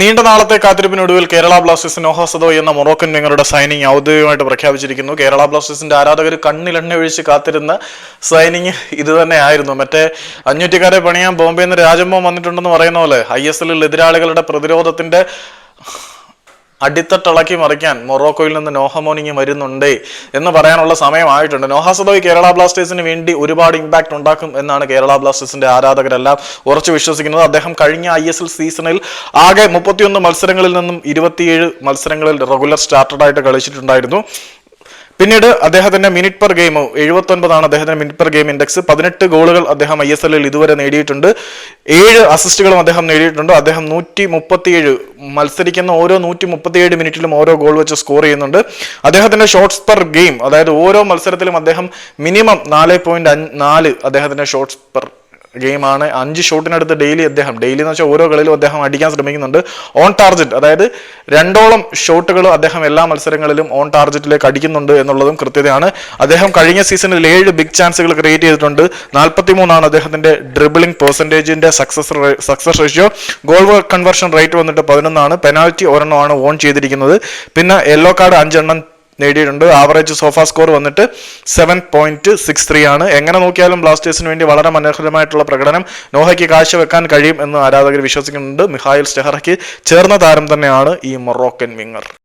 നീണ്ട നാളത്തെ കാത്തിരിപ്പിനൊടുവിൽ കേരള ബ്ലാസ്റ്റേഴ്സ് നോഹ സദോ എന്ന മൊറോക്കൻ വിങ്ങറുടെ സൈനിങ് ഔദ്യോഗികമായിട്ട് പ്രഖ്യാപിച്ചിരിക്കുന്നു. കേരള ബ്ലാസ്റ്റേഴ്സിന്റെ ആരാധകർ കണ്ണിലെണ്ണ ഒഴിച്ച് കാത്തിരുന്ന സൈനിങ് ഇത് തന്നെയായിരുന്നു മറ്റേ അഞ്ഞൂറ്റിക്കാരെ പണിയാൻ ബോംബെയിൽ നിന്ന് രാജമ്മ വന്നിട്ടുണ്ടെന്ന് പറയുന്ന പോലെ ഐ എസ് എല്ലിൽ എതിരാളികളുടെ പ്രതിരോധത്തിന്റെ അടിത്തട്ടിളക്കി മറിക്കാൻ മൊറോക്കോയിൽ നിന്ന് നോഹ മോനിങ് വരുന്നുണ്ടേ എന്ന് പറയാനുള്ള സമയമായിട്ടുണ്ട്. നോഹ സദോയ് കേരള ബ്ലാസ്റ്റേഴ്സിന് വേണ്ടി ഒരുപാട് ഇമ്പാക്ട് ഉണ്ടാക്കും എന്നാണ് കേരള ബ്ലാസ്റ്റേഴ്സിന്റെ ആരാധകരെല്ലാം ഉറച്ചു വിശ്വസിക്കുന്നത്. അദ്ദേഹം കഴിഞ്ഞ ഐ എസ് എൽ സീസണിൽ ആകെ മുപ്പത്തിയൊന്ന് മത്സരങ്ങളിൽ നിന്നും ഇരുപത്തിയേഴ് മത്സരങ്ങളിൽ റെഗുലർ സ്റ്റാർട്ടഡായിട്ട് കളിച്ചിട്ടുണ്ടായിരുന്നു. പിന്നീട് അദ്ദേഹത്തിന്റെ മിനിറ്റ് പെർ ഗെയിം എഴുപത്തി ഒൻപതാണ് അദ്ദേഹത്തിന്റെ മിനിറ്റ് പെർ ഗെയിം ഇൻഡെക്സ് പതിനെട്ട് ഗോളുകൾ അദ്ദേഹം ഐ എസ് എല്ലിൽ ഇതുവരെ നേടിയിട്ടുണ്ട്. ഏഴ് അസിസ്റ്റുകളും അദ്ദേഹം നേടിയിട്ടുണ്ട്. അദ്ദേഹം നൂറ്റി മുപ്പത്തിയേഴ് മത്സരിക്കുന്ന ഓരോ നൂറ്റി മുപ്പത്തിയേഴ് മിനിറ്റിലും ഓരോ ഗോൾ വെച്ച് സ്കോർ ചെയ്യുന്നുണ്ട്. അദ്ദേഹത്തിന്റെ ഷോട്ട്സ് പെർ ഗെയിം അതായത് ഓരോ മത്സരത്തിലും അദ്ദേഹം മിനിമം നാല് പോയിന്റ് നാല് അദ്ദേഹത്തിന്റെ ഷോട്ട്സ് പെർ ഗെയിമാണ്. അഞ്ച് ഷോട്ടിനടുത്ത് ഡെയിലി അദ്ദേഹം ഡെയിലി എന്ന് വെച്ചാൽ ഓരോ കളിയിലും അദ്ദേഹം അടിക്കാൻ ശ്രമിക്കുന്നുണ്ട്. ഓൺ ടാർജറ്റ് അതായത് രണ്ടോളം ഷോട്ടുകൾ അദ്ദേഹം എല്ലാ മത്സരങ്ങളിലും ഓൺ ടാർജറ്റിലേക്ക് അടിക്കുന്നുണ്ട് എന്നുള്ളതും കൃത്യതയാണ്. അദ്ദേഹം കഴിഞ്ഞ സീസണിൽ ഏഴ് ബിഗ് ചാൻസുകൾ ക്രിയേറ്റ് ചെയ്തിട്ടുണ്ട്. നാൽപ്പത്തി മൂന്നാണ് അദ്ദേഹത്തിന്റെ dribbling പെർസെന്റേജിന്റെ success success ratio goal conversion rate വന്നിട്ട് പതിനൊന്നാണ്. പെനാൽറ്റി ഒരെണ്ണമാണ് ഓൺ ചെയ്തിരിക്കുന്നത്. പിന്നെ യെല്ലോ കാർഡ് അഞ്ചെണ്ണം നേടിയിട്ടുണ്ട്. ആവറേജ് സോഫ സ്കോർ വന്നിട്ട് സെവൻ പോയിന്റ് സിക്സ് ത്രീ ആണ്. എങ്ങനെ നോക്കിയാലും ബ്ലാസ്റ്റേഴ്സിന് വേണ്ടി വളരെ മനോഹരമായിട്ടുള്ള പ്രകടനം. നോഹയ്ക്ക് കാഴ്ചവെക്കാൻ കഴിയും എന്ന് ആരാധകർ വിശ്വസിക്കുന്നുണ്ട്. മിഹായിൽ സ്റ്റെഹറയ്ക്ക് ചേർന്ന താരം തന്നെയാണ് ഈ മൊറോക്കൻ വിങ്ങർ.